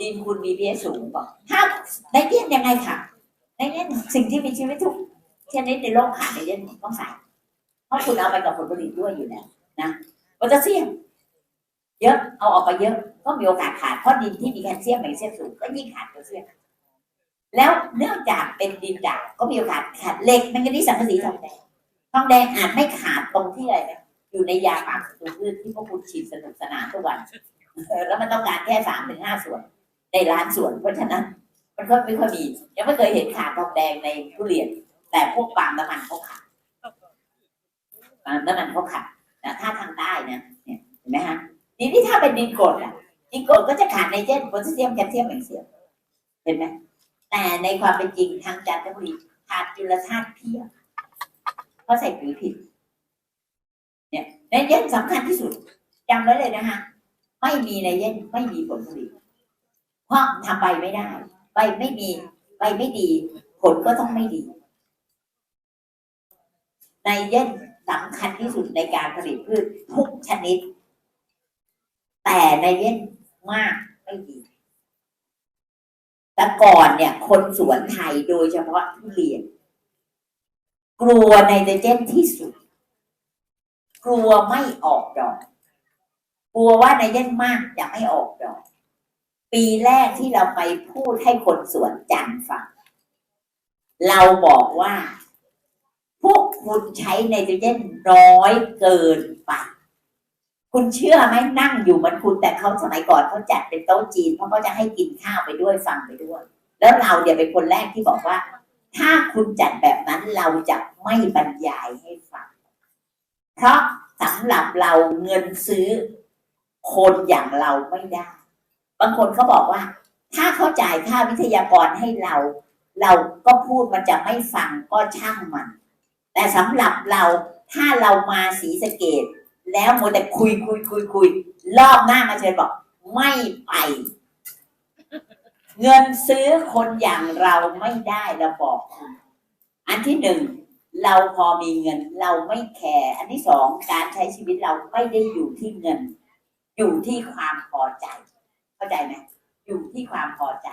ดินคุณมีพีเอสูงป่ะถ้าไนเตรเจนยังไงค่ะไนเตรเจนสิ่งที่มีชีวิตทุกชนิดในโลกขาดไนเตรเจนต้องใส่เพราะคุณเอาไปกับผลผลิตด้วยอยู่แล้วนะโพแทสเซียมเยอะเอาออกไปเยอะก็มีโอกาสขาดเพราะดินที่มีแคลเซียมแมกนีเซียมสูงก็ยิ่งขาดแคลเซียมแล้วเนื่องจากเป็นดินด่างก็มีโอกาสขาดเหล็กแมงกานีสสังกะสีทองแดงทองแดงอาจไม่ขาดตรงที่อะไรนะอยู่ในยาปราบศัตรูพืชที่พวกคุณฉีดสนุกสนานทุกวันแล้วมันต้องการแค่สามถึงห้าส่วน ในล้านสวนเพราะฉะนั้นมันก็ไม่ค่อยมียังไม่เคยเห็นขาดทองแดงในทุเรียน แต่พวกปาล์มน้ำมันเขาขาดปาล์มน้ำมันเขาขาดนะถ้าทางใต้นะเนี่ยเห็นไหมฮะทีนี้ถ้าเป็นดินกรดอะดินกรดก็จะขาดไนเจนโพแทสเซียมแคลเซียมแมกนีเซียมเห็นไหมแต่ในความเป็นจริงทางจันทบุรีขาดจุลธาตุเพียบเพราะใส่ปุ๋ยผิด เนี่ยไนเตรเจนสำคัญที่สุดจำไว้เลยนะคะไม่มีไนเตรเจนไม่มีผลผลิต เพราะทำใบไม่ได้ใบไม่มีใบไม่ดี ผลก็ต้องไม่ดีไนเตรเจนสำคัญที่สุดในการผลิตพืชทุกชนิด แต่ไนเตรเจนมากไม่ดีแต่ก่อนเนี่ย คนสวนไทยโดยเฉพาะทุเรียน กลัวไนเตรเจนที่สุด กลัวไม่ออกดอก กลัวว่าไนเตรเจนมากจะไม่ออกดอก ปีแรกที่เราไปพูดให้คนสวนจันทร์ฟัง เราบอกว่า พวกคุณใช้ไนโตรเจนน้อยเกินไปคุณเชื่อไหมนั่งอยู่เหมันคุณแต่เขาสมัยก่อนเขาจัดเป็นโต๊ะจีนเพราะเขาจะให้กินข้าวไปด้วยฟังไปด้วย แล้วเราเดี๋ยวเป็นคนแรกที่บอกว่า ถ้าคุณจัดแบบนั้นเราจะไม่บรรยายให้ฟัง เพราะสำหรับเราเงินซื้อ คนอย่างเราไม่ได้ บางคนเขาบอกว่า ถ้าเขาจ่ายค่าวิทยากรให้เรา เราก็พูดมันจะไม่ฟังก็ช่างมัน แต่สำหรับเราถ้าเรามาสีสเกต แล้วมัวแต่คุยคุยคุยคุยรอบหน้ามาเชิญบอกไม่ไป เงินซื้อคนอย่างเราไม่ได้เราบอกคุณอันที่หนึ่งเราพอมีเงินเราไม่แคร์อันที่สองการใช้ชีวิตเราไม่ได้อยู่ที่เงิน อยู่ที่ความพอใจ เข้าใจไหมอยู่ที่ความพอใจ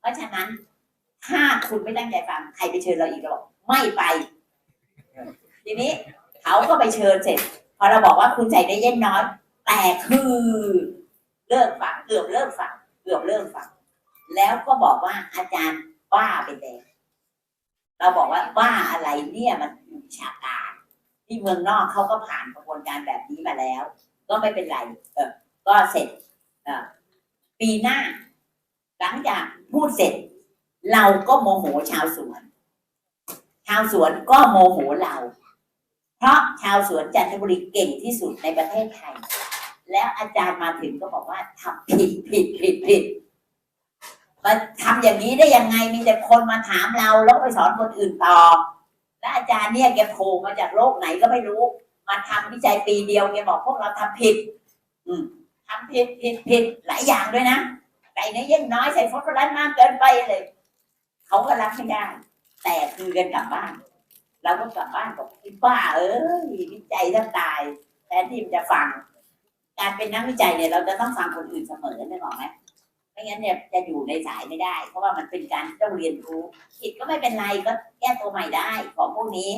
เพราะฉะนั้น ถ้าคุณไม่ตั้งใจฟังใครไปเชิญเราอีกเราบอกไม่ไป ทีนี้เขาก็ไปเชิญเสร็จ พอเราบอกว่าคุณใส่ได้เย็นน้อย แต่คือเลิกฟังเกือบเลิกฟังเกือบเลิกฟังแล้วก็บอกว่าอาจารย์บ้าไปแล้วเราบอกว่าบ้าอะไรเนี่ยมันวิชาการที่เมืองนอกเขาก็ผ่านกระบวนการแบบนี้มาแล้ว ก็ไม่เป็นไร เออ ก็เสร็จ เอ่อ ปีหน้า หลังจากพูดเสร็จ เราก็โมโหชาวสวน ชาวสวนก็โมโหเรา เพราะชาวสวนจันทบุรีเก่งที่สุดในประเทศไทย แล้วอาจารย์มาถึงก็บอกว่าทำผิดผิดผิดผิดมาทำอย่างนี้ได้ยังไงมีแต่คนมาถามเราแล้วไปสอนคนอื่นต่อ และอาจารย์เนี่ยแกโผล่มาจากโลกไหนก็ไม่รู้ มาทำวิจัยปีเดียวแกบอกพวกเราทำผิด อืม ทำผิดผิดผิดหลายอย่างด้วยนะใส่ในเย็นน้อยใส่ฟอสฟอรัสมากเกินไปเลย เขาก็รับไม่ได้ แต่คือกันกลับบ้าน เราก็กลับบ้านบอกไอ้บ้าเอ้ยวิจัยแทบตายแทนที่มันจะฟัง การเป็นนักวิจัยเนี่ยเราจะต้องฟังคนอื่นเสมอนึกออกไหมไม่งั้นเนี่ยจะอยู่ในสายไม่ได้ เพราะว่ามันเป็นการต้องเรียนรู้ผิดก็ไม่เป็นไรก็แก้ตัวใหม่ได้ของพวกนี้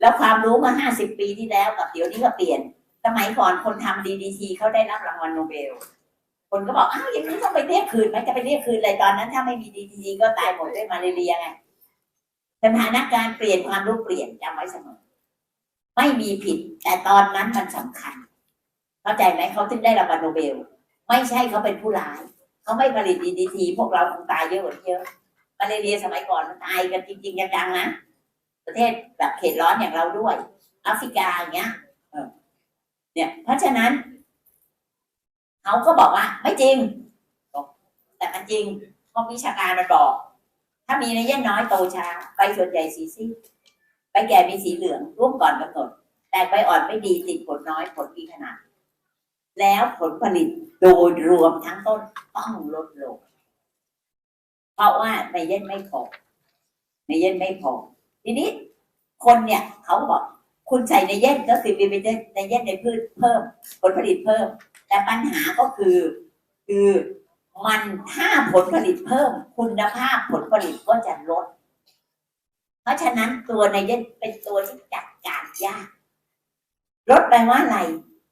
แล้วความรู้มาห้าสิบปีที่แล้วกับเดี๋ยวนี้ก็เปลี่ยน สมัยก่อนคนทำดีดีทีเขาได้รับรางวัลโนเบล คนก็บอกอ้าวอย่างนี้ต้องไปเรียกคืนไหมจะไปเรียกคืนอะไรตอนนั้น ถ้าไม่มีดีดีทีก็ตายหมดด้วยมาเรียไงสถานการณ์เปลี่ยนความรู้เปลี่ยนจำไว้เสมอ ไม่มีผิด แต่ตอนนั้นมันสำคัญ เข้าใจไหมเขาถึงได้รางวัลโนเบล ไม่ใช่เขาเป็นผู้ร้ายเขาไม่ผลิตดีดีทีพวกเราคงตายเยอะกว่าเยอะมาเลเรียสมัยก่อนมันตายกันจริงๆจังๆนะประเทศแบบเขตร้อนอย่างเราด้วยแอฟริกาอย่างเงี้ย เนี่ยเพราะฉะนั้นเขาก็บอกว่า ไม่จริง แต่มันจริงเพราะวิชาการมันบอก ถ้ามีในเย็นน้อยโตช้าใบส่วนใหญ่สีซีดใบแก่มีสีเหลืองร่วมก่อนกำหนด แต่ใบอ่อนไม่ดีติดผลน้อยผลมีขนาด แล้วผลผลิตโดยรวมทั้งต้นต้องลดลง เพราะว่าในเย็นไม่พอในเย็นไม่พอทีนี้คนเนี่ยเขาก็บอก คุณใส่ในเย็นก็คือมีในเย็นในพืชเพิ่ม ผลผลิตเพิ่ม แต่ปัญหาก็คือ คือมันถ้าผลผลิตเพิ่ม คุณภาพผลผลิตก็จะลด เพราะฉะนั้นตัวไนเตรเจนเป็นตัวที่จัดการยากลดแปว่าอะไร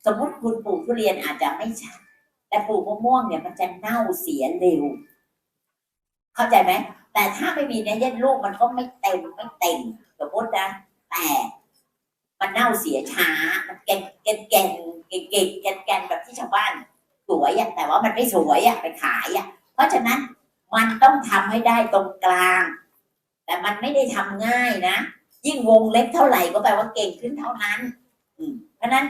สมมติคุณปลูกทุเรียนอาจจะไม่ชัด แต่ปลูกมะม่วงเนี่ยมันจะเน่าเสียเร็ว เข้าใจไหมแต่ถ้าไม่มีไนเตรเจนลูกมันก็ไม่เต็มไม่เต็มสมมตินะแต่ มันเน่าเสียช้า มันแกนแกนแกนเก่งเก่งแกนแกนแบบที่ชาวบ้านสวยอะแต่ว่ามันไม่สวยอะไปขายอะเพราะฉะนั้นมันต้องทำให้ได้ตรงกลาง แต่มันไม่ได้ทำง่ายนะ ยิ่งวงเล็กเท่าไหร่ก็แปลว่าเก่งขึ้นเท่านั้น อืมเพราะฉะนั้น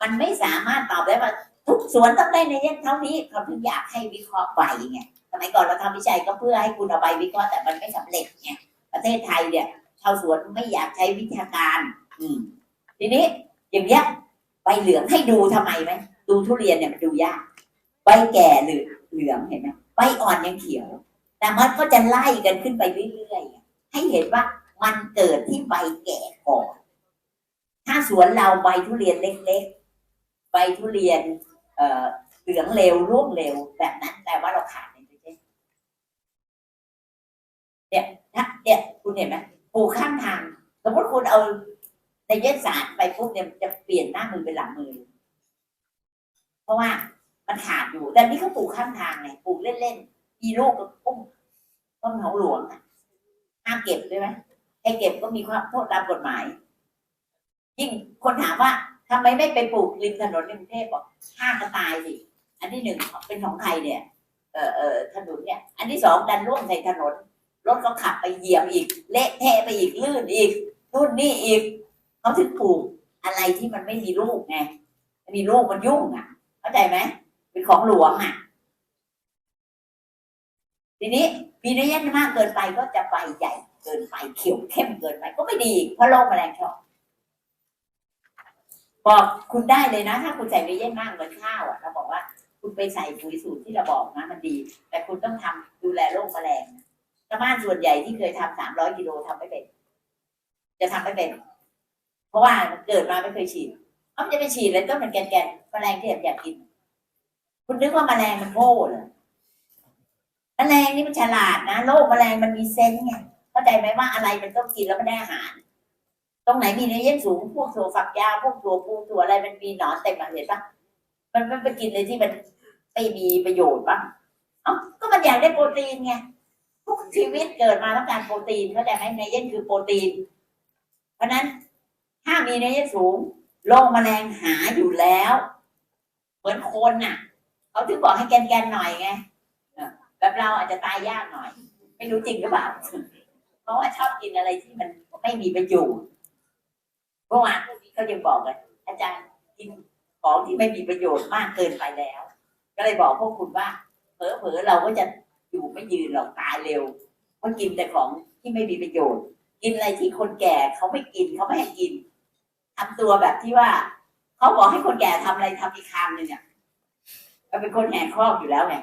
มันไม่สามารถตอบได้ว่าทุกสวนต้องได้ในเย็นเท่านี้เขาถึงอยากให้วิเคราะห์ใบไงสมัยก่อนเราทำวิจัยก็เพื่อให้คุณเอาใบวิเคราะห์แต่มันไม่สำเร็จไงประเทศไทยเนี่ยชาวสวนไม่อยากใช้วิชาการ ทีนี้อย่างเงี้ยใบเหลืองให้ดูทำไมไหมดูทุเรียนเนี่ยมันดูยากใบแก่หรือเหลืองเห็นไหมใบอ่อนยังเขียว แต่มันก็จะไล่กันขึ้นไปเรื่อยๆให้เห็นว่ามันเกิดที่ใบแก่ก่อน ถ้าสวนเราใบทุเรียนเล็กๆ ใบทุเรียนเอ่อเหลืองเร็วร่วงเร็วแบบนั้นแปลว่าเราขาดไนโตรเจนเนี่ยถ้าเนี่ยคุณเห็นไหมปลูกข้างทางสมมติคุณเอา ไนโตรเจนสารไปปุ๊บเนี่ยจะเปลี่ยนหน้ามือเป็นหลังมือ เพราะว่ามันขาดอยู่ แต่นี่เขาปลูกข้างทางไงปลูกเล่นๆอีลูกก็ปุ้มต้นของหลวงอะห้ามเก็บด้วยไหมให้เก็บก็มีความโทษตามกฎหมาย ยิ่งคนถามว่าทำไมไม่ไปปลูกริมถนนในกรุงเทพบอกฆ่าก็ตายสิอันที่หนึ่งเป็นของใครเนี่ยเออเออถนนเนี่ย อันที่สองดันร่วงใส่ถนนรถก็ขับไปเหยียบอีก เละเทะไปอีกลื่นอีกนู่นนี่อีก เขาถึงปลูกอะไรที่มันไม่มีลูกไงมีลูกมันยุ่งอะ เข้าใจไหมเป็นของหลวงอะ ทีนี้มีระยะมากเกินไปก็จะใบใหญ่เกินไปเขียวเข้มเกินไปก็ไม่ดีเพราะโรคแมลงชอบบอกคุณได้เลยนะ ถ้าคุณใส่ระยะมากเหมือนข้าวอะเราบอกว่า คุณไปใส่ปุ๋ยสูตรที่เราบอกนะมันดี แต่คุณต้องทำดูแลโรคแมลงนะชาวบ้านส่วนใหญ่ที่เคยทำสามร้อยกิโลทำไม่เป็น จะทำไม่เป็น เพราะว่ามันเกิดมาไม่เคยฉีดเขาจะไปฉีดเลยต้นมันแกนๆแมลงที่อยากกิน คุณนึกว่าแมลงมันโง่เหรอแมลงนี่มันฉลาดนะโรคแมลงมันมีเซนส์ไงเข้าใจไหมว่าอะไรมันต้องกินแล้วมันได้อาหาร ตรงไหนมีเนื้อเยื่อสูงพวกถั่วฝักยาวพวกถั่วปูถั่วอะไรมันมีหนอนเต็มมาเห็นปะมันมันไปกินเลยที่มันไม่มีประโยชน์ปะเอ้าก็มันอยากได้โปรตีนไงทุกชีวิตเกิดมาต้องการโปรตีนเข้าใจไหมเนื้อเยื่อคือโปรตีน เพราะนั้น ถ้ามีเนื้อเยื่อสูงโรคแมลงหาอยู่แล้ว เหมือนคนน่ะเขาถึงบอกให้แกนๆหน่อยไงแบบเราอาจจะตายยากหน่อย ไม่รู้จริงหรือเปล่าเพราะว่าชอบกินอะไรที่มันไม่มีประโยชน์เมื่อวานพวกนี้เขายังบอกกันอาจารย์กินของที่ไม่มีประโยชน์มากเกินไปแล้ว ก็เลยบอกพวกคุณว่าเผลอๆเราก็จะอยู่ไม่ยืนหรอกตายเร็วเพราะกินแต่ของที่ไม่มีประโยชน์ กินอะไรที่คนแก่เขาไม่กินเขาไม่ให้กิน ทำตัวแบบที่ว่าเขาบอกให้คนแก่ทำอะไรทำอีกคำหนึ่งเนี่ยเราเป็นคนแหกครอบอยู่แล้วไง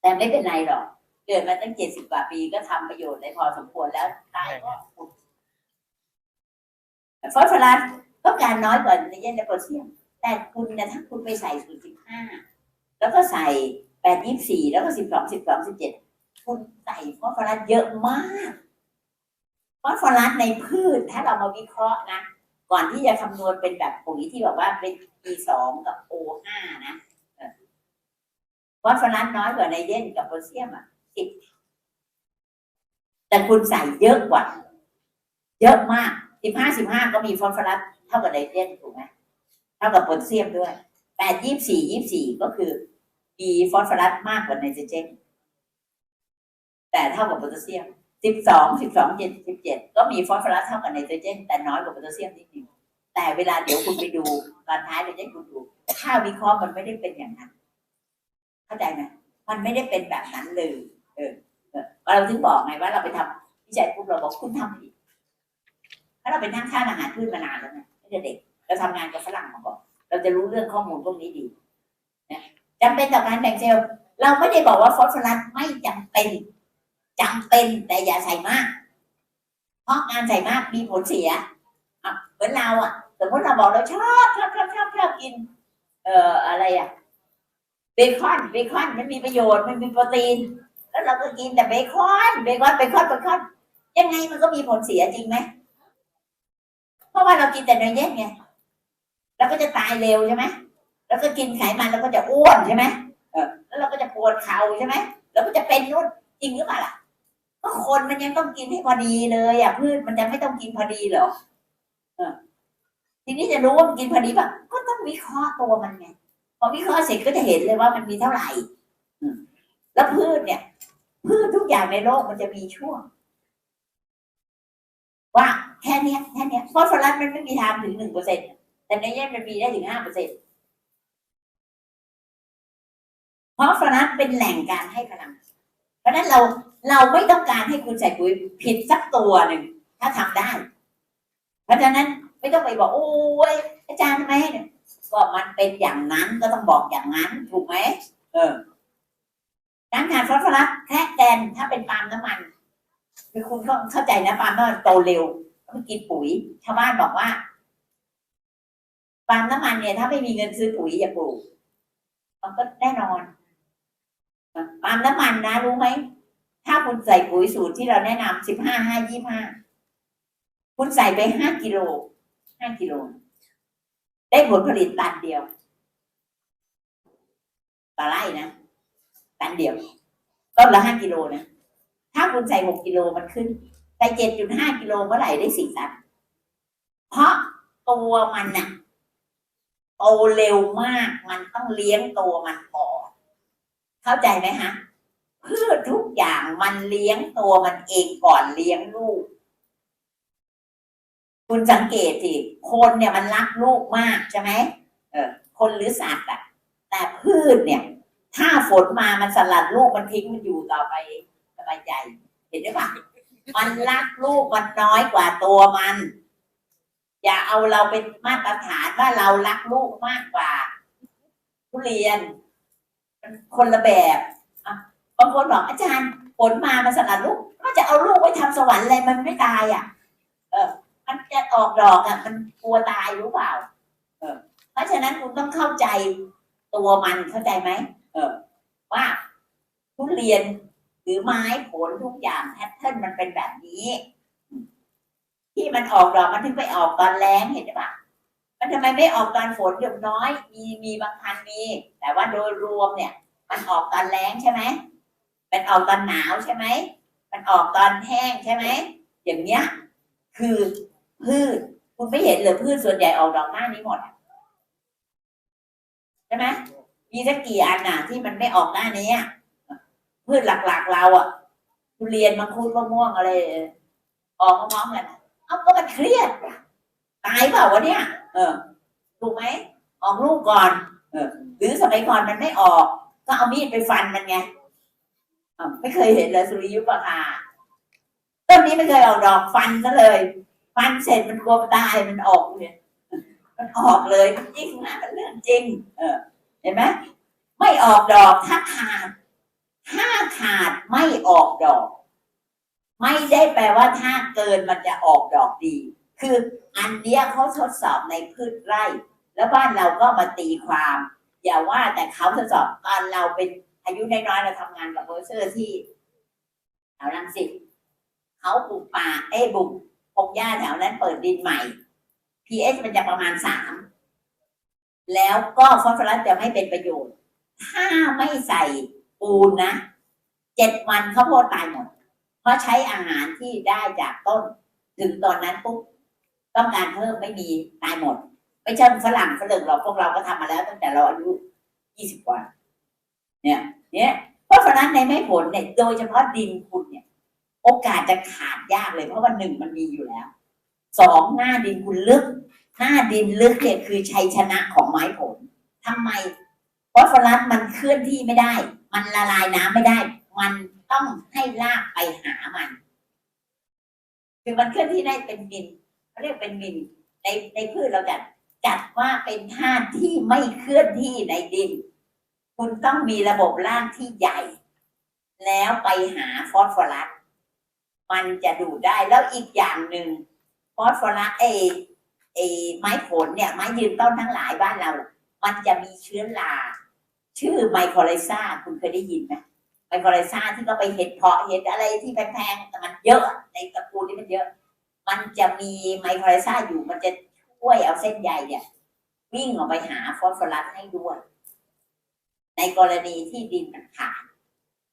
แต่ไม่เป็นไรหรอก เกิดมาตั้งเจ็ดสิบกว่าปีก็ทำประโยชน์ได้พอสมควรแล้วตายก็ขุดฟอสฟอรัสต้องการน้อยกว่าในเย็นและโพแทสเซียม แต่คุณนะถ้าคุณไปใส่ศูนย์สิบห้าแล้วก็ใส่แปดยี่สี่แล้วก็สิบสองสิบสองสิบเจ็ดคุณใส่ฟอสฟอรัสเยอะมาก อสฟอรัสในพืชถ้าเรามาวิเคราะห์นะ ก่อนที่จะคำนวณเป็นแบบปุ๋ยที่แบบว่าเป็น E สองกับ O ห้านะฟอสฟอรัสน้อยกว่าไนเตรเจนกับโพแทสเซียมอะสิบแต่คุณใส่เยอะกว่า เยอะมากสิบห้าสิบห้าก็มีฟอสฟอรัสเท่ากับไนเตรเจนถูกไหมเท่ากับโพแทสเซียมด้วยแปดยี่สี่ยี่สี่ก็คือมีฟอสฟอรัสมากกว่าไนโตรเจนแต่เท่ากับโพแทสเซียม สิบสองสิบสองเจ็ดสิบเจ็ดก็มีฟอสฟอรัสเท่ากับไนโตรเจนแต่น้อยกว่าโพแทสเซียมนิดหนึงแต่เวลาเดี๋ยวคุณไปดูตอนท้ายเราจะให้คุณดูถ้าวิเคราะห์มันไม่ได้เป็นอย่างนั้น เข้าใจไหมมันไม่ได้เป็นแบบนั้นเลยเออเออเราถึงบอกไงว่าเราไปทำวิจัยปุ๊บเราบอกคุณทำผิดถ้าเราเป็นนั่งท่าอาหารพืชมานานแล้วนะไม่ใช่เด็ก เราทำงานกับฝรั่งมาก่อนเราจะรู้เรื่องข้อมูลพวกนี้ดีนะจำเป็นต่อการแบ่งเซลล์เราไม่ได้บอกว่าฟอสฟอรัสไม่จำเป็น จำเป็นแต่อย่าใส่มาก เพราะการใส่มากมีผลเสียเหมือนเราอะสมมติเราบอกเราชอบชอบชอบชอบชอบกิน เอ่ออะไรอะเบคอนเบคอนมันมีประโยชน์มันมีโปรตีน แล้วเราก็กินแต่เบคอนเบคอนเบคอนเบคอนยังไงมันก็มีผลเสียจริงไหมเพราะว่าเรากินแต่เนื้อเย็นไงแล้วก็จะตายเร็วใช่ไหมแล้วก็กินไขมันแล้วก็จะอ้วนใช่ไหมแล้วเราก็จะปวดเข่าใช่ไหมแล้วก็จะเป็นนู่นจริงหรือเปล่าล่ะ ก็คนมันยังต้องกินให้พอดีเลยอะพืชมันจะไม่ต้องกินพอดีเหรอเออทีนี้จะรู้ว่ามันกินพอดีป่ะก็ต้องวิเคราะห์ตัวมันไงพอวิเคราะห์เสร็จก็จะเห็นเลยว่ามันมีเท่าไหร่แล้วพืชเนี่ย พืชทุกอย่างในโลกมันจะมีช่วง ว่าแค่เนี้ยแค่เนี้ยฟอสฟอรัสมันไม่มีทางถึงหนึ่งเปอร์เซ็นต์แต่ในเนี้ยมันมีได้ถึงห้าเปอร์เซ็นต์ฟอสฟอรัสเป็นแหล่งการให้พลัง เพราะนั้นเราเราไม่ต้องการให้คุณใส่ปุ๋ยผิดสักตัวหนึ่งถ้าทำได้ เพราะฉะนั้นไม่ต้องไปบอกโอ้ยอาจารย์ทำไมให้เนี่ยก็มันเป็นอย่างนั้นก็ต้องบอกอย่างนั้น ถูกไหมเออการขาดฟอสฟอรัสแค่แกนถ้าเป็นปาล์มน้ำมันคือคุณก็เข้าใจนะปาล์มน้ำมันโตเร็วต้องกินปุ๋ยชาวบ้านบอกว่าปาล์มน้ำมันเนี่ย ถ้าไม่มีเงินซื้อปุ๋ยอย่าปลูกมันก็แน่นอนปาล์มน้ำมันนะรู้ไหม ถ้าคุณใส่ปุ๋ยสูตรที่เราแนะนำสิบห้าห้ายี่ห้าคุณใส่ไปห้ากิโลห้ากิโล ได้ผลผลิตตันเดียวต่อไร่นะตันเดียวต้นละห้ากิโลนะถ้าคุณใส่หกกิโลมันขึ้นใส่เจ็ดจุดห้ากิโลเมื่อไหร่ได้สี่ตันเพราะตัวมันน่ะโตเร็วมากมันต้องเลี้ยงตัวมันพอเข้าใจไหมฮะ พืชทุกอย่างมันเลี้ยงตัวมันเองก่อนเลี้ยงลูก คุณสังเกตสิคนเนี่ยมันรักลูกมากใช่ไหมเออ คนหรือสัตว์อะแต่พืชเนี่ย ถ้าฝนมามันสลัดลูกมันทิ้งมันอยู่ต่อไปสบายใจเห็นไหมปะมันรักลูกมันน้อยกว่าตัวมัน อย่าเอาเราเป็นมาตรฐานว่าเรารักลูกมากกว่าทุเรียนคนละแบบ บางคนบอกอาจารย์ฝนมามันสลัดลูกก็จะเอาลูกไว้ทำสวรรค์อะไรมันไม่ตายอะ เออ มันจะออกดอกอะ มันกลัวตายรู้เปล่า เออ เพราะฉะนั้นคุณต้องเข้าใจตัวมันเข้าใจไหมเออ ว่าทุเรียนหรือไม้ผลทุกอย่างแพทเทิร์นมันเป็นแบบนี้ ที่มันออกดอกมันถึงไปออกตอนแรงเห็นไหมปะมันทำไมไม่ออกตอนฝนหยดน้อย มีมีบางพันมี แต่ว่าโดยรวมเนี่ย มันออกตอนแรงใช่ไหม มันออกตอนหนาวใช่ไหม มันออกตอนแห้งใช่ไหม อย่างเนี้ย คือพืช คุณไม่เห็นเลยพืชส่วนใหญ่ออกดอกหน้านี้หมดใช่ไหมมีสักกี่อันน่ะที่มันไม่ออกหน้านี้พืชหลักๆเราอะทุเรียนมังคุดมะม่วงอะไร ออกมาพร้อมกันอะเอาก็มันเครียดตายเปล่าวะเนี่ย เออถูกไหมออกลูกก่อน เออ หรือสมัยก่อนมันไม่ออก ก็เอามีดไปฟันมันไง ไม่เคยเห็นเลยสุริยุปราต้นนี้ไม่เคยออกดอกฟันซะเลย ฟันเสร็จมันกลัวตายมันออกเลยมันออกเลยจริงนะมันเรื่องจริง เออ เห็นไหมไม่ออกดอกถ้าขาด ถ้าขาดไม่ออกดอก ไม่ได้แปลว่าถ้าเกินมันจะออกดอกดี คืออันเนี้ยเขาทดสอบในพืชไร่ แล้วบ้านเราก็มาตีความ อย่าว่าแต่เขาทดสอบตอนเราเป็น อายุน้อยๆเราทำงานกับเบอร์เซอร์ที่แถวรังสิตเขาปลูกป่าเอ้บุกพงหญ้าแถวนั้นเปิดดินใหม่ pH มันจะประมาณสามแล้วก็ฟอสฟอรัสจะไม่เป็นประโยชน์ ถ้าไม่ใส่ปูนนะเจ็ดวันข้าวโพดตายหมด เพราะใช้อาหารที่ได้จากต้น ถึงตอนนั้นปุ๊บต้องการเพิ่มไม่มีตายหมด ไม่ใช่ฝรั่งฝรั่งเราพวกเราก็ทำมาแล้วตั้งแต่เราอายุยี่สิบกว่าเนี่ย เนี่ยเพราะฉะนั้นในไม้ผลเนี่ยโดยเฉพาะดินคุณเนี่ย โอกาสจะขาดยากเลยเพราะว่าหนึ่งมันมีอยู่แล้วสองหน้าดินคุณลึก หน้าดินลึกเนี่ยคือชัยชนะของไม้ผลทำไมฟอสฟอรัสมันเคลื่อนที่ไม่ได้ มันละลายน้ำไม่ได้ มันต้องให้รากไปหามันคือมันเคลื่อนที่ได้เป็นมิลเขาเรียกเป็นมิลในในพืชเราจัดจัดว่าเป็นธาตุที่ไม่เคลื่อนที่ในดิน คุณต้องมีระบบรากที่ใหญ่ แล้วไปหาฟอสฟอรัสมันจะดูดได้แล้วอีกอย่างหนึ่งฟอสฟอรัสเอเอไม้ผลเนี่ยไม้ยืนต้นทั้งหลายบ้านเรา มันจะมีเชื้อราชื่อไมโครไลซาคุณเคยได้ยินไหมไมโครไลซาที่ก็ไปเห็ดเพาะเห็ดอะไรที่แพงๆแต่มันเยอะในตระกูลนี้มันเยอะ มันจะมีไมโครไลซาอยู่มันจะช่วยเอาเส้นใยเนี่ยวิ่งออกไปหาฟอสฟอรัสให้ด้วย ในกรณีที่ดินมันขาด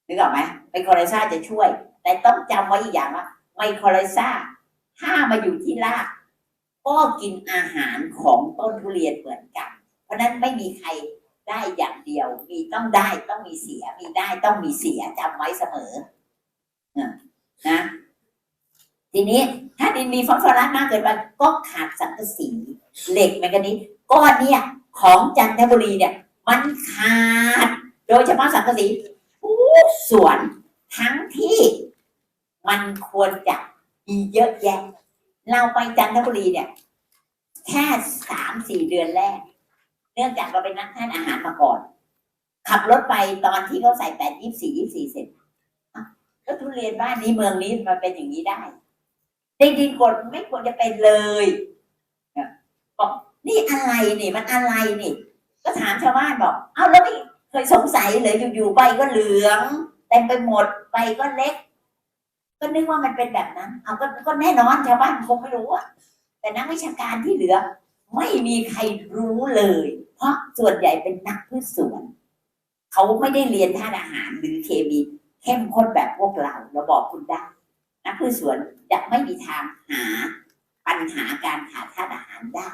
นึกออกไหมไมโครไลซาจะช่วย แต่ต้องจำไว้อีกอย่างว่าไมโครไลซาถ้ามาอยู่ที่รากก็กินอาหารของต้นทุเรียนเหมือนกัน เพราะนั้นไม่มีใครได้อย่างเดียว มีต้องได้ต้องมีเสีย มีได้ต้องมีเสียจำไว้เสมอนะทีนี้ถ้าดินมีฟอสฟอรัสมากเกินไปก็ขาดสังกะสีเหล็กแมกนีก้อนเนี่ยของจันทบุรีเนี่ย มันขาด โดยเฉพาะสังกะสีทุกส่วนทั้งที่มันควรจะมีเยอะแยะ เราไปจันทบุรีเนี่ย แค่สามสี่เดือนแรก เนื่องจากเราไปนักทานอาหารมาก่อน ขับรถไปตอนที่เขาใส่แปดยี่สี่ยี่สี่เสร็จอ้าวแล้วทุเรียนบ้านนี้เมืองนี้มันเป็นอย่างนี้ได้ในดินกดไม่ควรจะเป็นเลยบอกนี่อะไรนี่มันอะไรนี่ ก็ถามชาวบ้านบอก เอ้าแล้วไม่เคยสงสัยเลยอยู่ๆใบก็เหลืองเต็มไปหมดใบก็เล็ก ก็นึกว่ามันเป็นแบบนั้น เอาก็ก็แน่นอนชาวบ้านคงไม่รู้อะแต่นักวิชาการที่เหลือ ไม่มีใครรู้เลย เพราะส่วนใหญ่เป็นนักพืชสวน เขาไม่ได้เรียนธาตุอาหารหรือเคมีเข้มข้นแบบพวกเราเราบอกคุณได้นักพืชสวนจะไม่มีทางหาปัญหาการขาดธาตุอาหารได้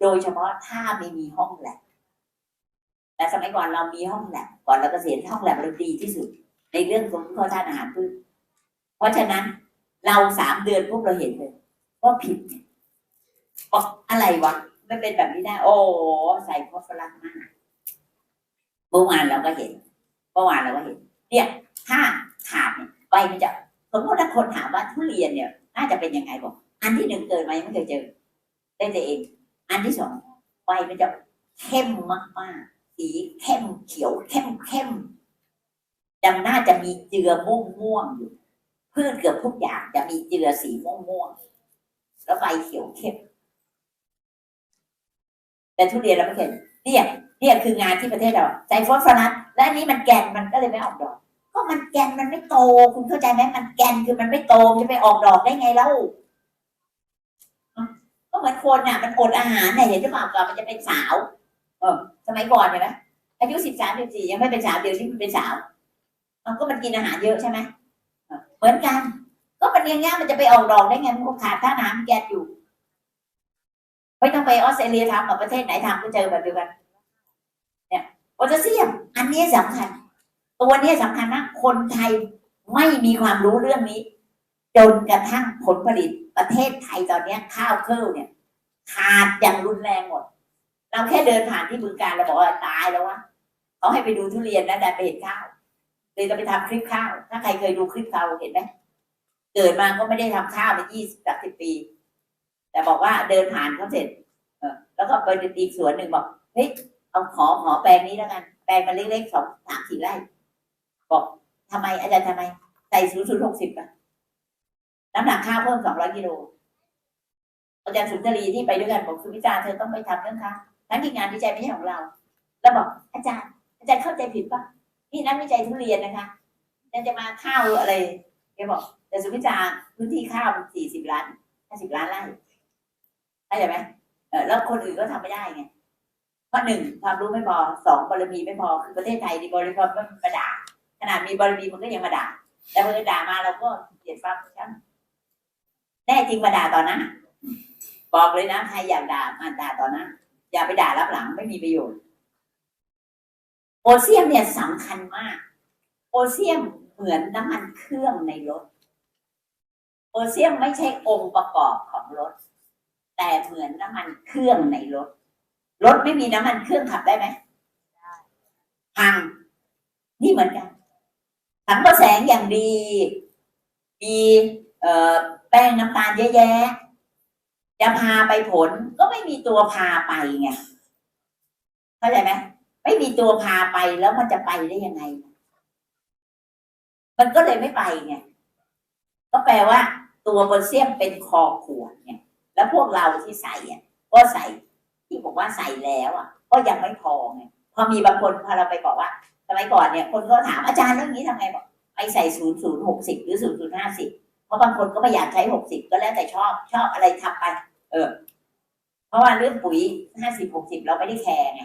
โดยเฉพาะถ้าไม่มีห้องแลบ แต่สมัยก่อนเรามีห้องแลบก่อนเราเกษียณห้องแลบเราดีที่สุด ในเรื่องของข้อธาตุอาหารพืชเพราะฉะนั้นเราสามเดือนปุ๊บเราเห็นเลยว่าผิดเนี่ยบอกอะไรวะไม่เป็นแบบนี้ได้ โอ้ใส่ฟอสฟอรัสมากเมื่อวานเราก็เห็นเมื่อวานเราก็เห็นเนี่ยถ้าขาดเนี่ยใบมันจะสมมติถ้าคนถามว่าทุเรียนเนี่ย น่าจะเป็นยังไงบอก อันที่หนึ่งเกิดมายังไม่เคยเจอได้แต่เอง อันที่สองใบมันจะเข้มมากๆ สีเข้มเขียวเข้มเข้มยังน่าจะมีเจือม่วงม่วงอยู่พืชเกือบทุกอย่างจะมีเจือสีม่วงม่วงแล้วใบเขียวเข้มแต่ทุเรียนเราไม่เคยเนี่ยเนี่ยคืองานที่ประเทศเราใส่ฟอสฟอรัสและอันนี้มันแกนมันก็เลยไม่ออกดอก ก็มันแกนมันไม่โต คุณเข้าใจไหมมันแกนคือมันไม่โตจะไปออกดอกได้ไงเล่าก็เหมือนคนน่ะ มันอดอาหารเนี่ยเห็นหรือเปล่าก่อนมันจะเป็นสาว เออ สมัยก่อนเห็นไหมอายุสิบสามสิบสี่ยังไม่เป็นสาวเดี๋ยวนี้มันเป็นสาวมันก็มันกินอาหารเยอะใช่ไหมเหมือนกัน ก็มันอย่างงี้ยมันจะไปออกดอกได้ไงมันก็ขาดธาตุอาหารมันแกนอยู่ไม่ต้องไปออสเตรเลียทำกับประเทศไหนทำก็เจอแบบเดียวกันเนี่ยโพแทสเซียมอันนี้สำคัญ ตัวนี้สำคัญนะคนไทยไม่มีความรู้เรื่องนี้ จนกระทั่งผลผลิตประเทศไทยตอนนี้ข้าวเครื่องเนี่ย ขาดอย่างรุนแรงหมด เราแค่เดินผ่านที่บึงการเราบอกว่าตายแล้ววะเขาให้ไปดูทุเรียนนะแต่ไปเห็นข้าวเลยจะไปทำคลิปข้าว ถ้าใครเคยดูคลิปเราเห็นไหมเกิดมาก็ไม่ได้ทำข้าวมายี่สิบสามสิบปี แต่บอกว่าเดินผ่านเขาเสร็จแล้วก็ไปอีกสวนหนึ่งบอกเฮ้ยเอาขอขอแปลงนี้แล้วกัน แปลงมันเล็กๆสองสามสี่ไร่บอกทำไมอาจารย์ทำไมใส่ศูนย์ศูนย์หกสิบอะน้ำหนักข้าวเพิ่มสองร้อยกิโลอาจารย์สุนทรีที่ไปด้วยกันบอกสุวิจารณ์เธอต้องไปทำเรื่องข้าว ทั้งที่งานวิจัยไม่ใช่ของเราแล้วบอกอาจารย์ อาจารย์เข้าใจผิดปะนี่นักวิจัยทุเรียนนะคะอาจารย์จะมาข้าวอะไรแกบอก แต่สุวิจารณ์พื้นที่ข้าวมันสี่สิบล้านห้าสิบล้านไร่เข้าใจไหมเออแล้วคนอื่นก็ทำไม่ได้ไงเพราะหนึ่งความรู้ไม่พอสองบารมีไม่พอคือประเทศไทยดีบริกรมันมาด่าขนาดมีบารมีมันก็ยังมาด่าแต่พอด่ามาเราก็เกลียดฟังช่างแน่จริงมาด่าตอนนั้นบอกเลยนะใครอยากด่ามาด่าตอนนั้น อย่าไปด่ารับหลังไม่มีประโยชน์โพแทสเซียมเนี่ยสำคัญมากโพแทสเซียมเหมือนน้ำมันเครื่องในรถโพแทสเซียมไม่ใช่องค์ประกอบของรถ แต่เหมือนน้ำมันเครื่องในรถ รถไม่มีน้ำมันเครื่องขับได้ไหมพังนี่เหมือนกันถังกระแสงอย่างดี มีแป้งน้ำตาลเยอะแยะ จะพาไปผลก็ไม่มีตัวพาไปไงเข้าใจไหมไม่มีตัวพาไปแล้วมันจะไปได้ยังไง มันก็เลยไม่ไปไงก็แปลว่า ตัวโพแทสเซียมเป็นคอขวดเนี่ย แล้วพวกเราที่ใส่อะก็ใส่ที่บอกว่าใส่แล้วอะ ก็ยังไม่พอไงพอมีบางคนพอเราไปบอกว่าสมัยก่อนเนี่ย คนก็ถามอาจารย์เรื่องนี้ทำไงบอกไปใส่ศูนย์ศูนย์หกสิบหรือศูนย์ศูนย์ห้าสิบ ราะบางคนก็ไม่อยากใช้หกสิบก็แล้วแต่ชอบชอบอะไรทำไป เออ เพราะว่าเรื่องปุ๋ยห้าสิบหกสิบเราไม่ได้แคร์ไง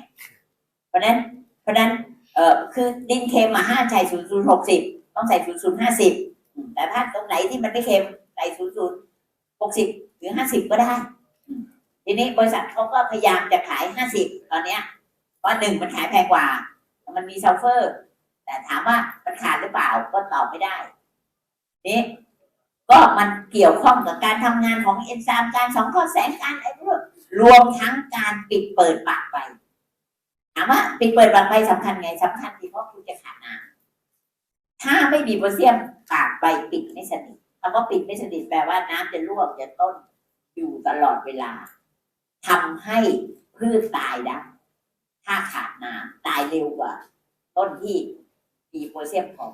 เพราะนั้น เพราะนั้น เออคือดินเค็มมาห้าใส่ศูนย์ศูนย์หกสิบต้องใส่ศูนย์ศูนย์ห้าสิบแต่ถ้าตรงไหนที่มันไม่เค็มใส่ศูนย์ศูนย์หกสิบหรือห้าสิบก็ได้ทีนี้บริษัทเขาก็พยายามจะขายห้าสิบตอนเนี้ยเพราะหนึ่งมันขายแพงกว่า มันมีซัลเฟอร์ แต่ถามว่ามันขาดหรือเปล่าก็ตอบไม่ได้นี่ ก็มันเกี่ยวข้องกับการทำงานของเอนไซม์การสองข้อแสงการไอะไรพวกรวมทั้งการปิดเปิดปากไปถามว่าปิดเปิดปากไปสำคัญไงสำคัญที่เพราะคุณจะขาดน้ำถ้าไม่มีโพแทสเซียมปากใบปิดไม่สนิทคำว่าปิดไม่สนิทแปลว่าน้ำจะรั่วจะต้นอยู่ตลอดเวลาทำให้พืชตายได้ถ้าขาดน้ำตายเร็วกว่า ต้นที่มีโพแทสเซียมพอ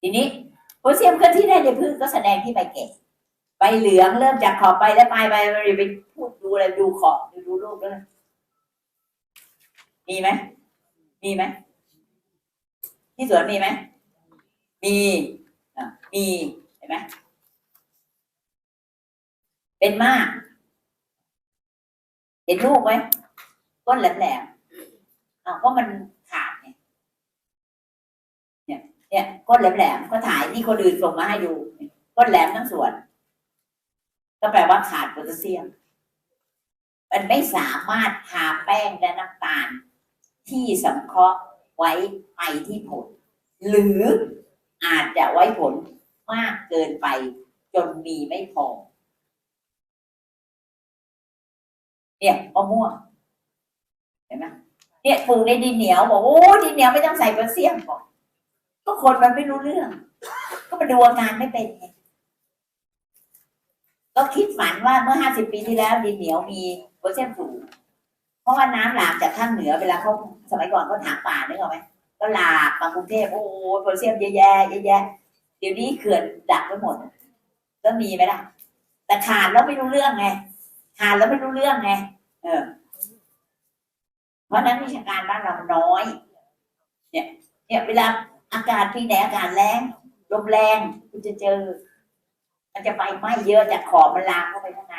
ทีนี้ โพแทสเซียมเคลื่อนที่ได้ในพืชก็แสดงที่ใบเก่ใบเหลืองเริ่มจากขอบใบแล้วปลายใบมันไปพูดดูอะไรดูขอบดูดูรูปด้วมีไหมมีไหมที่สวนมีไหมมีอะมีเห็นไหมเป็นมากเห็นลูกไหมก้นแหลมๆอ้าวเพราะมัน เนี่ยก้นแหลมๆก็ถ่ายที่คนอื่นส่งมาให้ดูก้นแหลมทั้งส่วน ก็แปลว่าขาดโพแทสเซียม มันไม่สามารถทาแป้งและน้ำตาล ที่สังเคราะห์ไว้ไปที่ผล หรืออาจจะไว้ผลมากเกินไปจนมีไม่พอเนี่ยมะม่วงเห็นไหมเนี่ยปลูกในดินเหนียวบอกโอ้ดินเหนียวไม่ต้องใส่โพแทสเซียมบอก ก็คนมันไม่รู้เรื่อง ก็มาดูอาการไม่เป็นไงก็คิดฝันว่าเมื่อห้าสิบปีที่แล้วดินเหนียวมีโพแทสเซียมสูง เพราะว่าน้ำหลากจากข้างเหนือเวลาเขาสมัยก่อนเขาถางป่านึกออกไหมก็หลากมากรุงเทพโอ้โหโพแทสเซียมเยอะแยะเยอะแยะเดี๋ยวนี้เขื่อนดักไว้หมดแล้วมีไหมล่ะ แต่ขาดแล้วไม่รู้เรื่องไงขาดแล้วไม่รู้เรื่องไงเออ เพราะฉะนั้นวิชาการบ้านเราน้อย เนี่ย เนี่ยเวลา อากาศที่ไหนอากาศแรงลมแรงคุณจะเจอ มันจะไฟไหม้เยอะจากขอบมันลามเข้าไปข้างใน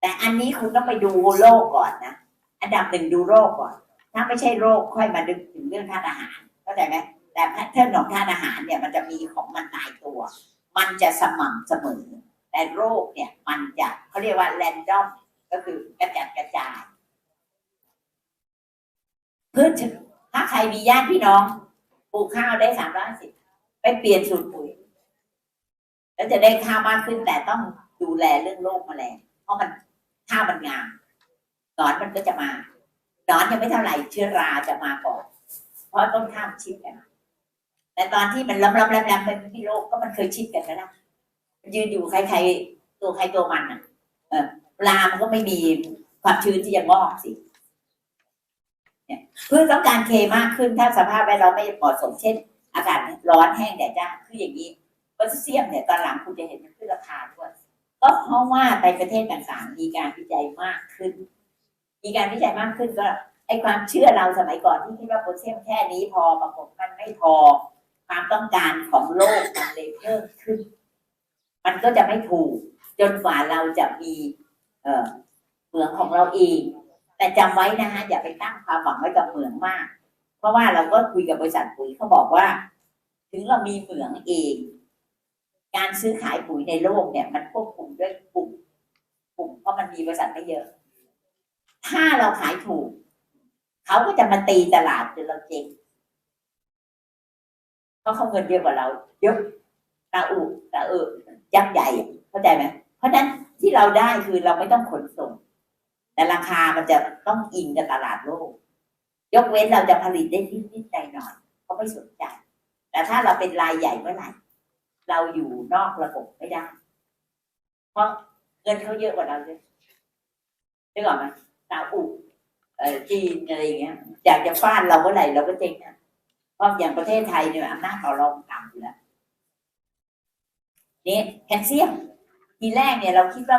แต่อันนี้คุณต้องไปดูโรคก่อนนะอันดับหนึ่งดูโรคก่อน ถ้าไม่ใช่โรคค่อยมาดึงถึงเรื่องธาตุอาหารเข้าใจไหมแต่แพทเทิร์นของธาตุอาหารเนี่ยมันจะมีของมันตายตัว มันจะสม่ำเสมอ แต่โรคเนี่ย มันจะเขาเรียกว่าแรนดอมก็คือกระจัดกระจายพืช ถ้าใครมีญาติพี่น้องปลูกข้าวได้สามร้อยสิบไปเปลี่ยนสูตรปุ๋ย แล้วจะได้ข้าวมากขึ้นแต่ต้องดูแลเรื่องโรคแมลงเพราะมันข้าวมันงามหนอนมันก็จะมาหนอนยังไม่เท่าไหร่เชื้อราจะมาก่อน เพราะต้นข้าวชิดกันแต่ตอนที่มันล้ำๆแรมๆเป็นพี่โรคก็มันเคยชิดกันแล้วนะยืนอยู่ใครๆตัวใครตัวมันอะเออปลามันก็ไม่มีความชื้นที่จะงอกสิ พืชต้องการเคมากขึ้นถ้าสภาพแวดล้อมไม่เหมาะสมเช่น อากาศร้อนแห้งแดดจ้าคืออย่างนี้โพแทสเซียมเนี่ยตอนหลังคุณจะเห็นมันขึ้นราคาด้วยก็เพราะว่าในประเทศต่างๆ มีการวิจัยมากขึ้น มีการวิจัยมากขึ้นก็ไอความเชื่อเราสมัยก่อนที่คิดว่าโพแทสเซียมแค่นี้พอปรากฏมันไม่พอ ความต้องการของโลกมันเลยเพิ่มขึ้น มันก็จะไม่ถูก จนกว่าเราจะมีเอ่อเหมืองของเราเอง แต่จำไว้นะฮะอย่าไปตั้งความหวังไว้กับเหมืองมาก เพราะว่าเราก็คุยกับบริษัทปุ๋ยเขาบอกว่า ถึงเรามีเหมืองเอง การซื้อขายปุ๋ยในโลกเนี่ย มันควบคุมด้วยกลุ่มกลุ่มเพราะมันมีบริษัทไม่เยอะ ถ้าเราขายถูก เขาก็จะมาตีตลาดจนเราเจ๊งเพราะเขาเงินเยอะกว่าเราเยอะตาอุตาเออยักษ์ใหญ่เข้าใจไหมเพราะฉะนั้นที่เราได้คือเราไม่ต้องขนส่ง แต่ราคามันจะต้องอิงกับตลาดโลก ยกเว้นเราจะผลิตได้นิดๆหน่อยเขาไม่สนใจ แต่ถ้าเราเป็นรายใหญ่เมื่อไหร่เราอยู่นอกระบบไม่ได้ เพราะเงินเขาเยอะกว่าเราเลยได้ก่อนไหมซาอุเอ่อจีนอะไรอย่างเงี้ยอยากจะฟาดเราเมื่อไหร่เราก็เจ๊งนะเพราะอย่างประเทศไทยเนี่ยอำนาจต่อรองต่ำอยู่แล้วนี่แคลเซียมทีแรกเนี่ยเราคิดว่า